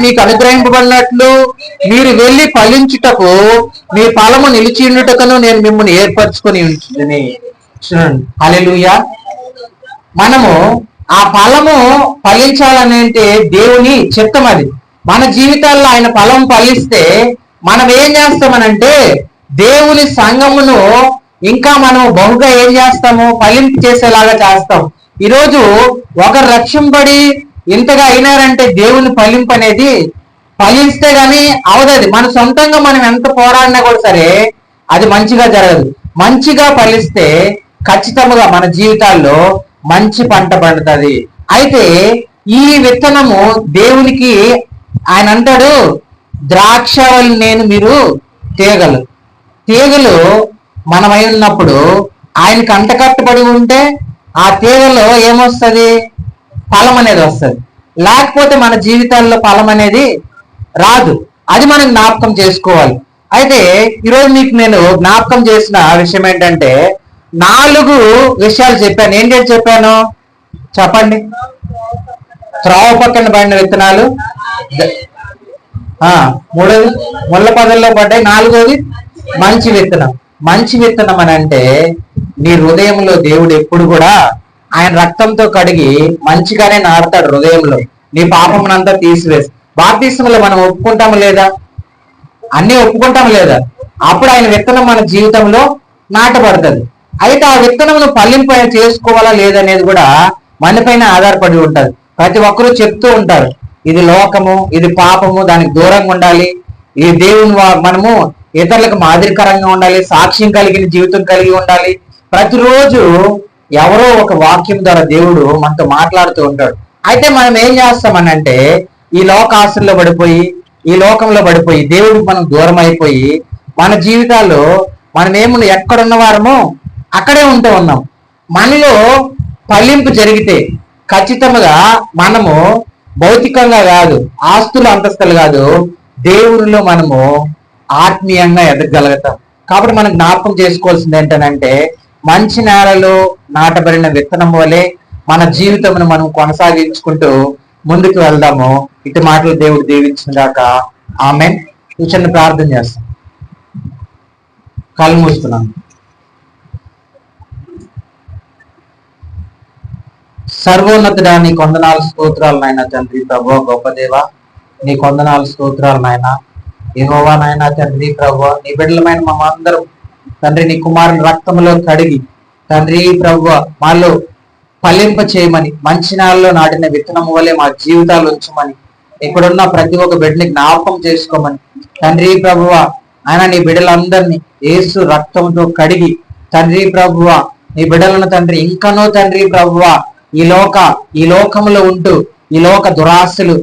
మీకు అనుగ్రహింపబడినట్లు మీరు వెళ్ళి ఫలించుటకు మీ ఫలము నిలిచిండుటకును నేను మిమ్మల్ని ఏర్పరచుకొని ఉంచుదని చూడండి. మనము ఆ ఫలము ఫలించాలని అంటే దేవుని చిత్తం అది. మన జీవితాల్లో ఆయన ఫలం ఫలిస్తే మనం ఏం చేస్తామనంటే దేవుని సంఘమును ఇంకా మనం బహుగా ఏం చేస్తాము? ఫలింపు చేసేలాగా చేస్తాం. ఈరోజు ఒకరు రక్షింపడి ఇంతగా అయినారంటే దేవుని ఫలింపు అనేది ఫలిస్తే గాని అవదది. మన సొంతంగా మనం ఎంత పోరాడినా కూడా సరే అది మంచిగా జరగదు. మంచిగా ఫలిస్తే ఖచ్చితంగా మన జీవితాల్లో మంచి పంట పండుతుంది. అయితే ఈ విత్తనము దేవునికి ఆయన అంటాడు ద్రాక్ష నేను మీరు తీగలు. తీగలు మనమై ఉన్నప్పుడు ఆయనకి అంటకట్టుబడి ఉంటే ఆ తీగలో ఏమొస్తుంది? ఫలం అనేది వస్తుంది. లేకపోతే మన జీవితాల్లో ఫలం అనేది రాదు. అది మనం జ్ఞాపకం చేసుకోవాలి. అయితే ఈరోజు మీకు నేను జ్ఞాపకం చేసిన విషయం ఏంటంటే నాలుగు విషయాలు చెప్పాను. ఏంటంటే చెప్పాను? చెప్పండి. త్రోవ పక్కన పడిన విత్తనాలు. మూడోది ముళ్ళ పదల్లో పడ్డాయి. నాలుగోది మంచి విత్తనం. మంచి విత్తనం అని అంటే నీ హృదయంలో దేవుడు ఎప్పుడు కూడా ఆయన రక్తంతో కడిగి మంచిగానే నాడతాడు హృదయంలో. నీ పాపమునంతా తీసివేసి. బాప్తీసంలో మనం ఒప్పుకుంటాము లేదా? అన్ని ఒప్పుకుంటాం లేదా? అప్పుడు ఆయన విత్తనం మన జీవితంలో నాటబడుతుంది. అయితే ఆ విత్తనమును పల్లింపు ఆయన చేసుకోవాలా లేదనేది కూడా మనపైన ఆధారపడి ఉంటుంది. ప్రతి ఒక్కరూ చెప్తూ ఉంటారు. ఇది లోకము ఇది పాపము దానికి దూరంగా ఉండాలి. ఈ దేవుని వా- మనము ఇతరులకు మాదిరికరంగా ఉండాలి సాక్ష్యం కలిగిన జీవితం కలిగి ఉండాలి. ప్రతిరోజు ఎవరో ఒక వాక్యం ద్వారా దేవుడు మనతో మాట్లాడుతూ ఉంటాడు. అయితే మనం ఏం చేస్తామనంటే ఈ లోకాసుల్లో పడిపోయి ఈ లోకంలో పడిపోయి దేవుడికి మనం దూరం అయిపోయి మన జీవితాల్లో మనం ఏమున్న ఎక్కడున్న వారమో అక్కడే ఉంటూ ఉన్నాం. మనలో ఫలింపు జరిగితే ఖచ్చితంగా మనము భౌతికంగా కాదు ఆస్తులు అంతస్తులు కాదు దేవునిలో మనము ఆత్మీయంగా ఎదగలుగుతాం కాబట్టి మనం జ్ఞాపకం చేసుకోవాల్సింది ఏంటనంటే మంచి నేలలో నాటబడిన విత్తనం వలె మన జీవితమును మనం కొనసాగించుకుంటూ ముందుకు వెళ్దాము. ఇటు మాటలు దేవుడు దీవించిన దాకా ఆమె కూర్చొని ప్రార్థన చేస్తాం. కళ్ళు మూసుకున్నాం. సర్వోన్నతుడా నీ కొందనాలు స్తోత్రాలు నాయన తండ్రి ప్రభు గొప్ప దేవ నీ కొందనాలు స్తోత్రాలు నాయన యెహోవా నాయన తండ్రి ప్రభు నీ బిడ్డలమైన మా అందరం తండ్రి నీ కుమారుని రక్తంలో కడిగి తండ్రి ప్రభు మాలో ఫలింప చేయమని మంచి నాళ్ళలో నాటిన విత్తనం వలె మా జీవితాలు ఉంచమని. ఇక్కడున్న ప్రతి ఒక్క బిడ్డని జ్ఞాపకం చేసుకోమని. తండ్రి ప్రభువ ఆయన నీ బిడ్డలందరినీ ఏసు రక్తంతో కడిగి తండ్రి ప్రభువ నీ బిడ్డలను తండ్రి ఇంకనో తండ్రి ప్రభువ ఈ లోక ఈ లోకంలో ఉంటూ ఈ లోక దురాశలు